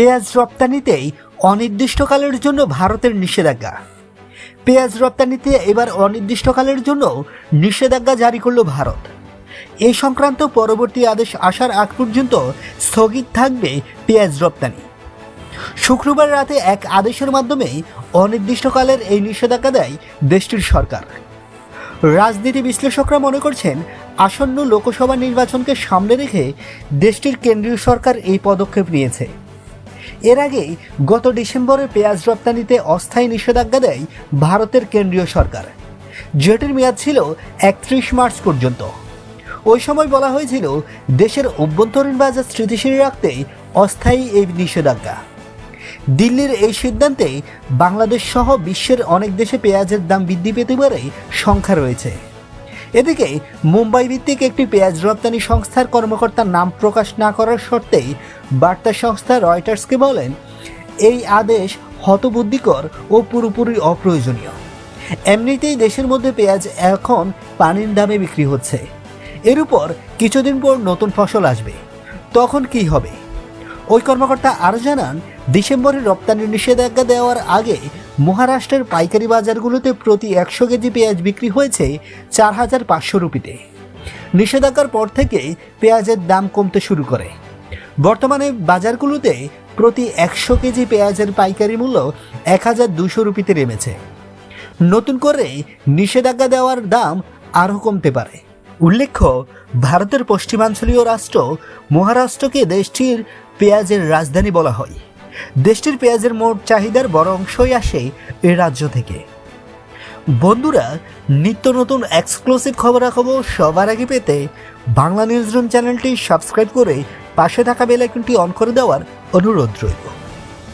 পেঁয়াজ রপ্তানিতেই অনির্দিষ্টকালের জন্য ভারতের নিষেধাজ্ঞা। পেঁয়াজ রপ্তানিতে এবার অনির্দিষ্টকালের জন্য নিষেধাজ্ঞা জারি করল ভারত। এই সংক্রান্ত পরবর্তী আদেশ আসার আগ পর্যন্ত স্থগিত থাকবে পেঁয়াজ রপ্তানি। শুক্রবার রাতে এক আদেশের মাধ্যমে অনির্দিষ্টকালের এই নিষেধাজ্ঞা দেয় দেশটির সরকার। রাজনীতি বিশ্লেষকরা মনে করছেন, আসন্ন লোকসভা নির্বাচনকে সামনে রেখে দেশটির কেন্দ্রীয় সরকার এই পদক্ষেপ নিয়েছে। এর আগে গত ডিসেম্বরে পেঁয়াজ রপ্তানিতে অস্থায়ী নিষেধাজ্ঞা দেয় ভারতের কেন্দ্রীয় সরকার। যেটির মেয়াদ ছিল একত্রিশ মার্চ পর্যন্ত। ওই সময় বলা হয়েছিল দেশের অভ্যন্তরীণ বাজার স্থিতিশীল রাখতে অস্থায়ী এই নিষেধাজ্ঞা। দিল্লির এই সিদ্ধান্তে বাংলাদেশ সহ বিশ্বের অনেক দেশে পেঁয়াজের দাম বৃদ্ধি পেতে পারে সংখ্যা রয়েছে। এদিকে, মুম্বাই ভিত্তিক একটি পেঁয়াজ রপ্তানি সংস্থার কর্মকর্তার নাম প্রকাশ না করার শর্তেই বার্তা সংস্থা রয়টার্সকে বলেন, এই আদেশ হতবুদ্ধিকর ও পুরোপুরি অপ্রয়োজনীয়। এমনিতেই দেশের মধ্যে পেঁয়াজ এখন পানির দামে বিক্রি হচ্ছে। এর উপর কিছুদিন পর নতুন ফসল আসবে। তখন কি হবে? ওই কর্মকর্তা আরও জানান, ডিসেম্বরে রপ্তানির নিষেধাজ্ঞা দেওয়ার আগে মহারাষ্ট্রের পাইকারি বাজারগুলোতে প্রতি একশো কেজি পেঁয়াজ বিক্রি হয়েছে চার হাজার পাঁচশো রুপিতে। নিষেধাজ্ঞার পর থেকে পেঁয়াজের দাম কমতে শুরু করে। বর্তমানে বাজারগুলোতে প্রতি একশো কেজি পেঁয়াজের পাইকারি মূল্য এক হাজার দুশো রুপিতে নেমেছে। নতুন করে নিষেধাজ্ঞা দেওয়ার দাম আরও কমতে পারে। উল্লেখ্য, ভারতের পশ্চিমাঞ্চলীয় রাষ্ট্র মহারাষ্ট্রকে দেশটির পেঁয়াজের রাজধানী বলা হয়। দেশটির পেঁয়াজের মোট চাহিদার বড় অংশই আসে এ রাজ্য থেকে। বন্ধুরা, নিত্য নতুন এক্সক্লুসিভ খবরাখবর সবার আগে পেতে বাংলা নিউজ রুম চ্যানেলটি সাবস্ক্রাইব করে পাশে থাকা বেল আইকনটি অন করে দেওয়ার অনুরোধ রইল।